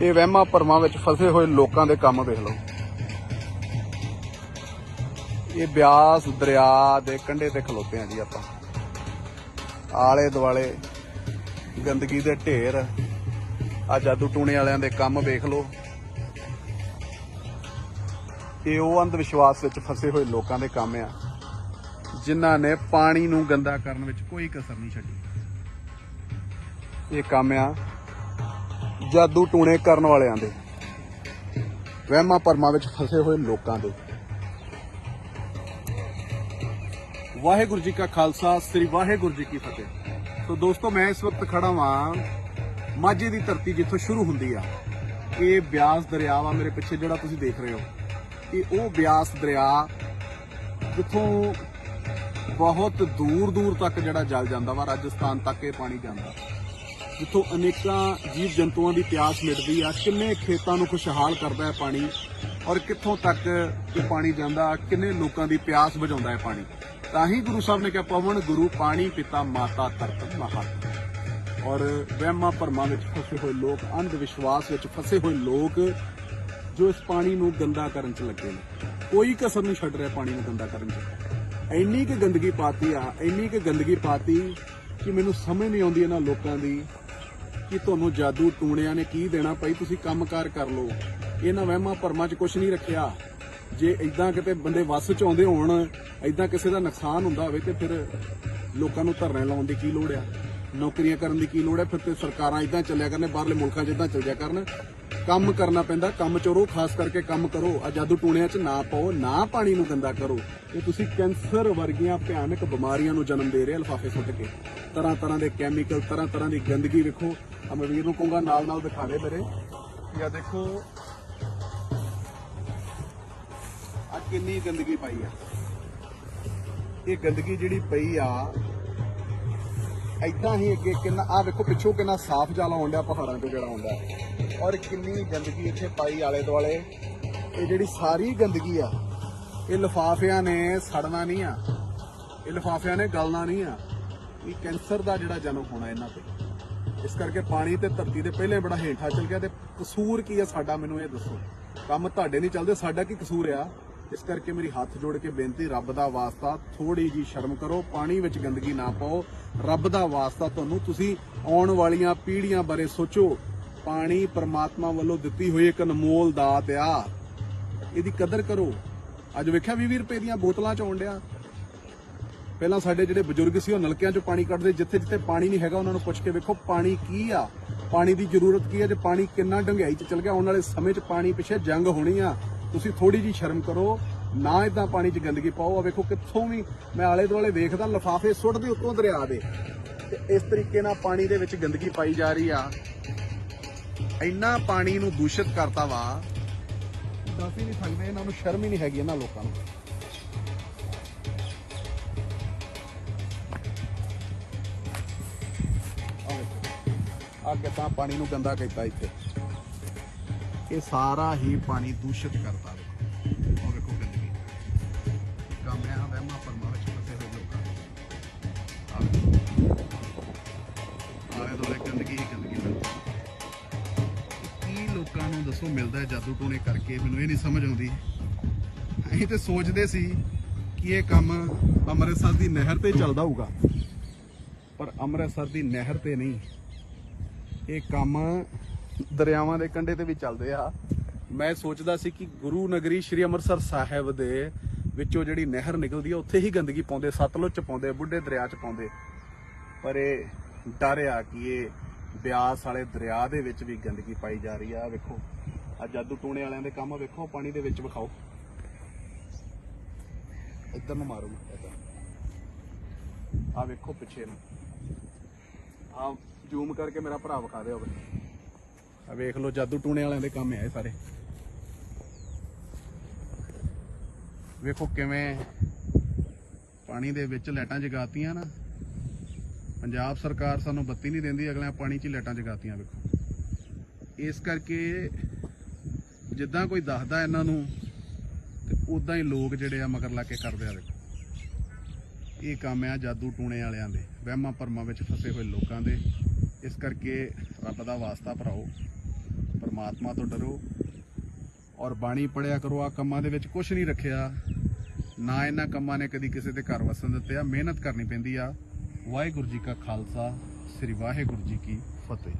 ਇਹ ਵਹਿਮਾਂ ਭਰਮਾਂ ਵਿੱਚ ਫਸੇ ਹੋਏ ਲੋਕਾਂ ਦੇ ਕੰਮ ਵੇਖ ਲਓ। ਇਹ ਬਿਆਸ ਦਰਿਆ ਦੇ ਕੰਢੇ ਤੇ ਖਲੋਤੇ ਆ ਜੀ ਆਪਾਂ। ਆਲੇ ਦੁਆਲੇ ਗੰਦਗੀ ਦੇ ਢੇਰ, ਆ ਜਾਦੂ ਟੂਣੇ ਵਾਲਿਆਂ ਦੇ ਕੰਮ ਵੇਖ ਲਓ। ਇਹ ਉਹ ਅੰਧ ਵਿਸ਼ਵਾਸ ਵਿੱਚ ਫਸੇ ਹੋਏ ਲੋਕਾਂ ਦੇ ਕੰਮ ਆ, ਜਿਨ੍ਹਾਂ ਨੇ ਪਾਣੀ ਨੂੰ ਗੰਦਾ ਕਰਨ ਵਿੱਚ ਕੋਈ ਕਸਰ ਨਹੀਂ ਛੱਡੀ। ਇਹ ਕੰਮ ਆ ਜਾਦੂ ਟੂਣੇ ਕਰਨ ਵਾਲਿਆਂ ਦੇ। ਵਹਿਮਾਂ ਭਰਮਾਂ ਵਿੱਚ ਫਸੇ ਹੋਏ ਲੋਕਾਂ ਦੇ। ਵਾਹਿਗੁਰੂ ਜੀ ਕਾ ਖਾਲਸਾ, ਸ੍ਰੀ ਵਾਹਿਗੁਰੂ ਜੀ ਕੀ ਫਤਿਹ। ਸੋ ਦੋਸਤੋ, ਮੈਂ ਇਸ ਵਕਤ ਖੜਾ ਵਾਂ ਮਾਝੇ ਦੀ ਧਰਤੀ ਜਿੱਥੋਂ ਸ਼ੁਰੂ ਹੁੰਦੀ ਆ। ਇਹ ਬਿਆਸ ਦਰਿਆ ਵਾ ਮੇਰੇ ਪਿੱਛੇ, ਜਿਹੜਾ ਤੁਸੀਂ ਦੇਖ ਰਹੇ ਹੋ। ਇਹ ਉਹ ਬਿਆਸ ਦਰਿਆ ਜਿੱਥੋਂ ਬਹੁਤ ਦੂਰ ਦੂਰ ਤੱਕ ਜਿਹੜਾ ਜਲ ਜਾਂਦਾ ਵਾ, ਰਾਜਸਥਾਨ ਤੱਕ ਇਹ ਪਾਣੀ ਜਾਂਦਾ। ਜਿੱਥੋਂ ਅਨੇਕਾਂ ਜੀਵ ਜੰਤੂਆਂ ਦੀ ਪਿਆਸ ਮਿਟਦੀ ਆ। ਕਿੰਨੇ ਖੇਤਾਂ ਨੂੰ ਖੁਸ਼ਹਾਲ ਕਰਦਾ ਹੈ ਪਾਣੀ ਔਰ ਕਿੱਥੋਂ ਤੱਕ ਇਹ ਪਾਣੀ ਜਾਂਦਾ, ਕਿੰਨੇ ਲੋਕਾਂ ਦੀ ਪਿਆਸ ਬੁਝਾਉਂਦਾ ਹੈ ਪਾਣੀ। ਤਾਂ ਹੀ ਗੁਰੂ ਸਾਹਿਬ ਨੇ ਕਿਹਾ, ਪਵਨ ਗੁਰੂ ਪਾਣੀ ਪਿਤਾ ਮਾਤਾ ਤਰਤ ਮਹਤ ਔਰ ਵਹਿਮਾਂ ਭਰਮਾਂ ਵਿੱਚ ਫਸੇ ਹੋਏ ਲੋਕ ਅੰਧ ਵਿਸ਼ਵਾਸ ਵਿੱਚ ਫਸੇ ਹੋਏ ਲੋਕ ਜੋ ਇਸ ਪਾਣੀ ਨੂੰ ਗੰਦਾ ਕਰਨ 'ਚ ਲੱਗੇ ਨੇ। ਕੋਈ ਕਸਰ ਨਹੀਂ ਛੱਡ ਰਿਹਾ ਪਾਣੀ ਨੂੰ ਗੰਦਾ ਕਰਨ 'ਚ। ਇੰਨੀ ਕਿ ਗੰਦਗੀ ਪਾਤੀ ਆ, ਇੰਨੀ ਕਿ ਗੰਦਗੀ ਪਾਤੀ ਕਿ ਮੈਨੂੰ ਸਮਝ ਨਹੀਂ ਆਉਂਦੀ ਇਹਨਾਂ ਲੋਕਾਂ ਦੀ ਕਿ ਤੁਹਾਨੂੰ ਜਾਦੂ ਟੂਣਿਆਂ ਨੇ ਕੀ ਦੇਣਾ ਭਾਈ? ਤੁਸੀਂ ਕੰਮਕਾਰ ਕਰ ਲਓ। ਇਹਨਾਂ ਵਹਿਮਾਂ ਭਰਮਾਂ 'ਚ ਕੁਝ ਨਹੀਂ ਰੱਖਿਆ। ਜੇ ਇਦਾਂ ਕਿਤੇ ਬੰਦੇ ਵੱਸ 'ਚ ਆਉਂਦੇ ਹੋਣ ਇਦਾਂ ਕਿਸੇ ਦਾ ਨੁਕਸਾਨ ਹੁੰਦਾ ਹੋਵੇ ਤੇ ਫਿਰ ਲੋਕਾਂ ਨੂੰ ਧਰਨੇ ਲਾਉਣ ਦੀ ਕੀ ਲੋੜ ਆ? ਨੌਕਰੀਆਂ ਕਰਨ ਦੀ ਕੀ ਲੋੜ ਹੈ ਫਿਰ ਤੇ ਸਰਕਾਰਾਂ ਇਦਾਂ ਚੱਲਿਆ ਕਰਨੇ, ਬਾਹਰਲੇ ਮੁਲਕਾਂ 'ਚ ਇਦਾਂ ਚੱਲ ਜਾ ਕਰਨ। ਕੰਮ ਕਰਨਾ ਪੈਂਦਾ, ਕੰਮ ਚੋਰੋ, ਖਾਸ ਕਰਕੇ ਕੰਮ ਕਰੋ। ਆ ਜਾਦੂ ਟੂਣਿਆਂ 'ਚ ਨਾ ਪਾਓ, ਨਾ ਪਾਣੀ ਨੂੰ ਗੰਦਾ ਕਰੋ। ਇਹ ਤੁਸੀਂ ਕੈਂਸਰ ਵਰਗੀਆਂ ਭਿਆਨਕ ਬਿਮਾਰੀਆਂ ਨੂੰ ਜਨਮ ਦੇ ਰਹੇ ਲਿਫਾਫੇ ਸੁੱਟ ਕੇ। ਤਰ੍ਹਾਂ ਤਰ੍ਹਾਂ ਦੇ ਕੈਮੀਕਲ ਤਰ੍ਹਾਂ ਤਰ੍ਹਾਂ ਦੀ ਗੰਦਗੀ ਵੇਖੋ। ਆ ਨੂੰ ਕਹੂੰਗਾ, ਨਾਲ ਨਾਲ ਦਿਖਾ ਦੇ ਮੇਰੇ। ਇਹ ਆ ਦੇਖੋ ਆ ਕਿੰਨੀ ਗੰਦਗੀ ਪਾਈ ਆ। ਇਹ ਗੰਦਗੀ ਜਿਹੜੀ ਪਈ ਆ, ਏਦਾਂ ਹੀ ਅੱਗੇ ਕਿੰਨਾ ਆ ਵੇਖੋ ਪਿੱਛੋਂ ਕਿੰਨਾ ਸਾਫ਼ ਜਾਲਾ ਆਉਣ ਪਹਾੜਾਂ ਤੋਂ ਜਿਹੜਾ ਹੁੰਦਾ ਔਰ ਕਿੰਨੀ ਗੰਦਗੀ ਇੱਥੇ ਪਾਈ ਆਲੇ ਦੁਆਲੇ। ਇਹ ਜਿਹੜੀ ਸਾਰੀ ਗੰਦਗੀ ਆ, ਇਹ ਲਿਫਾਫਿਆਂ ਨੇ ਸੜਨਾ ਨਹੀਂ ਆ। ਇਹ ਲਿਫਾਫਿਆਂ ਨੇ ਗਲਣਾ ਨਹੀਂ ਆ। ਇਹ ਕੈਂਸਰ ਦਾ ਜਿਹੜਾ ਜਨਮ ਹੋਣਾ ਇਹਨਾਂ ਤੇ। ਇਸ ਕਰਕੇ ਪਾਣੀ ਤੇ ਧਰਤੀ ਦੇ ਪਹਿਲੇ ਬੜਾ ਹੇਠਾਂ ਚੱਲ ਗਿਆ ਤੇ ਕਸੂਰ ਕੀ ਹੈ ਸਾਡਾ, ਮੈਨੂੰ ਇਹ ਦੱਸੋ। ਕੰਮ ਤੁਹਾਡੇ ਨਹੀਂ ਚੱਲਦੇ, ਸਾਡਾ ਕੀ ਕਸੂਰ ਆ? ਇਸ ਕਰਕੇ ਮੇਰੀ ਹੱਥ ਜੋੜ ਕੇ ਬੇਨਤੀ, ਰੱਬ ਦਾ ਵਾਸਤਾ ਥੋੜੀ ਜੀ ਸ਼ਰਮ ਕਰੋ, ਪਾਣੀ ਵਿੱਚ ਗੰਦਗੀ ਨਾ ਪਾਓ। ਰੱਬ ਦਾ ਵਾਸਤਾ ਤੁਹਾਨੂੰ ਤੁਸੀਂ ਆਉਣ ਵਾਲੀਆਂ ਪੀੜ੍ਹੀਆਂ ਬਾਰੇ ਸੋਚੋ। ਪਾਣੀ ਪ੍ਰਮਾਤਮਾ ਵੱਲੋਂ ਦਿੱਤੀ ਹੋਈ ਇੱਕ ਅਨਮੋਲ ਦਾਤ ਆ। ਇਹਦੀ ਕਦਰ ਕਰੋ। ਅੱਜ ਵੇਖਿਆ 20 ਰੁਪਏ ਦੀਆਂ ਬੋਤਲਾਂ ਚ ਆਉਣ ਡਿਆ। ਪਹਿਲਾਂ ਸਾਡੇ ਜਿਹੜੇ ਬਜ਼ੁਰਗ ਸੀ ਉਹ ਨਲਕਿਆਂ 'ਚੋਂ ਪਾਣੀ ਕੱਢਦੇ, ਜਿੱਥੇ ਜਿੱਥੇ ਪਾਣੀ ਨਹੀਂ ਹੈਗਾ ਉਹਨਾਂ ਨੂੰ ਪੁੱਛ ਕੇ ਵੇਖੋ ਪਾਣੀ ਕੀ ਆ? ਪਾਣੀ ਦੀ ਜ਼ਰੂਰਤ ਕੀ ਹੈ ਜੇ ਪਾਣੀ ਕਿੰਨਾ ਡੰਗਾਈ 'ਚ ਚਲ ਗਿਆ, ਆਉਣ ਵਾਲੇ ਸਮੇਂ 'ਚ ਪਾਣੀ ਪਿੱਛੇ ਜੰਗ ਹੋਣੀ ਆ। ਤੁਸੀਂ ਥੋੜੀ ਜੀ ਸ਼ਰਮ ਕਰੋ, ਨਾ ਇਦਾਂ ਪਾਣੀ 'ਚ ਗੰਦਗੀ ਪਾਓ। ਆ ਵੇਖੋ ਕਿੱਥੋਂ ਵੀ ਮੈਂ ਆਲੇ ਦੁਆਲੇ ਵੇਖਦਾ, ਲਫਾਫੇ ਸੁੱਟਦੇ ਉੱਤੋਂ ਦਰਿਆ ਦੇ। ਤੇ ਇਸ ਤਰੀਕੇ ਨਾਲ ਪਾਣੀ ਦੇ ਵਿੱਚ ਗੰਦਗੀ ਪਾਈ ਜਾ ਰਹੀ ਆ। ਇੰਨਾ ਪਾਣੀ ਨੂੰ ਦੂਸ਼ਿਤ ਕਰਤਾ ਵਾ। ਦੱਸ ਹੀ ਨਹੀਂ ਸਕਦੇ ਇਹਨਾਂ ਨੂੰ ਸ਼ਰਮ ਹੀ ਨਹੀਂ ਹੈਗੀ ਇਹਨਾਂ ਲੋਕਾਂ ਨੂੰ। ਆ ਕਿਤਾ ਪਾਣੀ ਨੂੰ ਗੰਦਾ ਕੀਤਾ ਇੱਥੇ। ਇਹ ਸਾਰਾ ਹੀ ਪਾਣੀ ਦੂਸ਼ਿਤ ਕਰਤਾ ਵੇਖੋ ਉਹ ਵੇਖੋ ਗੰਦਗੀ। ਕੰਮ ਹੈ ਵਹਿਮਾਂ ਪਰਮਾ ਵਿੱਚ ਹੋਏ ਲੋਕਾਂ ਆਲੇ ਦੁਆਲੇ ਗੰਦਗੀ ਹੀ ਗੰਦਗੀ। ਕੀ ਲੋਕਾਂ ਨੂੰ ਦੱਸੋ, ਮਿਲਦਾ ਜਾਦੂ ਟੂਣੇ ਕਰਕੇ? ਮੈਨੂੰ ਇਹ ਨਹੀਂ ਸਮਝ ਆਉਂਦੀ। ਅਸੀਂ ਤੇ ਸੋਚਦੇ ਸੀ ਕਿ ਇਹ ਕੰਮ ਅੰਮ੍ਰਿਤਸਰ ਦੀ ਨਹਿਰ ਤੇ ਚੱਲਦਾ ਹੋਊਗਾ। ਪਰ ਅੰਮ੍ਰਿਤਸਰ ਦੀ ਨਹਿਰ ਤੇ ਨਹੀਂ। ਇਹ ਕੰਮ ਦਰਿਆਵਾਂ ਦੇ ਕੰਢੇ ਤੇ ਵੀ ਚੱਲਦੇ ਆ। ਮੈਂ ਸੋਚਦਾ ਸੀ ਕਿ ਗੁਰੂ ਨਗਰੀ ਸ੍ਰੀ ਅੰਮ੍ਰਿਤਸਰ ਸਾਹਿਬ ਦੇ ਵਿੱਚੋਂ ਜਿਹੜੀ ਨਹਿਰ ਨਿਕਲਦੀ ਆ, ਉੱਥੇ ਹੀ ਗੰਦਗੀ ਪਾਉਂਦੇ, ਸਤਲੁਜ ਚ ਪਾਉਂਦੇ, ਬੁੱਢੇ ਦਰਿਆ ਚ ਪਾਉਂਦੇ। ਪਰ ਇਹ ਡਰ ਆ ਕਿ ਇਹ ਬਿਆਸ ਵਾਲੇ ਦਰਿਆ ਦੇ ਵਿੱਚ ਵੀ ਗੰਦਗੀ ਪਾਈ ਜਾ ਰਹੀ ਆ। ਵੇਖੋ ਆ ਜਾਦੂ ਟੂਣੇ ਵਾਲਿਆਂ ਦੇ ਕੰਮ ਵੇਖੋ, ਪਾਣੀ ਦੇ ਵਿੱਚ ਵਿਖਾਓ। ਇੱਧਰ ਨੂੰ ਮਾਰੋ, ਇੱਧਰ। ਆ ਵੇਖੋ ਪਿੱਛੇ ਨੂੰ। ਆ ਜ਼ੂਮ ਕਰਕੇ ਮੇਰਾ ਭਰਾ ਵਿਖਾ ਦੇ ਹੋਵੇ ਆ ਵੇਖ ਲਓ, ਜਾਦੂ ਟੂਣੇ ਵਾਲਿਆਂ ਦੇ ਕੰਮ ਆ ਇਹ ਸਾਰੇ। ਵੇਖੋ ਕਿਵੇਂ ਪਾਣੀ ਦੇ ਵਿੱਚ ਲਾਈਟਾਂ ਜਗਾਤੀਆਂ ਨਾ। ਪੰਜਾਬ ਸਰਕਾਰ ਸਾਨੂੰ ਬੱਤੀ ਨਹੀਂ ਦਿੰਦੀ, ਅਗਲਿਆਂ ਪਾਣੀ 'ਚ ਹੀ ਲਾਈਟਾਂ ਜਗਾਤੀਆਂ, ਵੇਖੋ। ਇਸ ਕਰਕੇ ਜਿੱਦਾਂ ਕੋਈ ਦੱਸਦਾ ਇਹਨਾਂ ਨੂੰ, ਤੇ ਉਦਾਂ ਹੀ ਲੋਕ ਜਿਹੜੇ ਆ ਮਗਰ ਲਾ ਕੇ ਕਰਦੇ ਆ, ਵੇਖੋ। ਇਹ ਕੰਮ ਆ ਜਾਦੂ ਟੂਣੇ ਵਾਲਿਆਂ ਦੇ, ਵਹਿਮਾਂ ਭਰਮਾਂ ਵਿੱਚ ਫਸੇ ਹੋਏ ਲੋਕਾਂ ਦੇ। ਇਸ ਕਰਕੇ ਰੱਬ ਦਾ ਵਾਸਤਾ ਭਰਾਓ, ਪਰਮਾਤਮਾ ਤੋਂ ਡਰੋ ਔਰ ਬਾਣੀ ਪੜਿਆ ਕਰੋ ਆ ਕੰਮਾਂ ਦੇ ਵਿੱਚ ਕੁਝ ਨਹੀਂ ਰੱਖਿਆ, ਨਾ ਇਹਨਾਂ ਕੰਮਾਂ ਨੇ ਕਦੀ ਕਿਸੇ ਦੇ ਘਰ ਵਸਣ ਦਿੱਤੇ ਆ ਮਿਹਨਤ ਕਰਨੀ ਪੈਂਦੀ ਆ। ਵਾਹਿਗੁਰੂ ਜੀ ਕਾ ਖਾਲਸਾ, ਸ੍ਰੀ ਵਾਹਿਗੁਰੂ ਜੀ ਕੀ ਫਤਿਹ।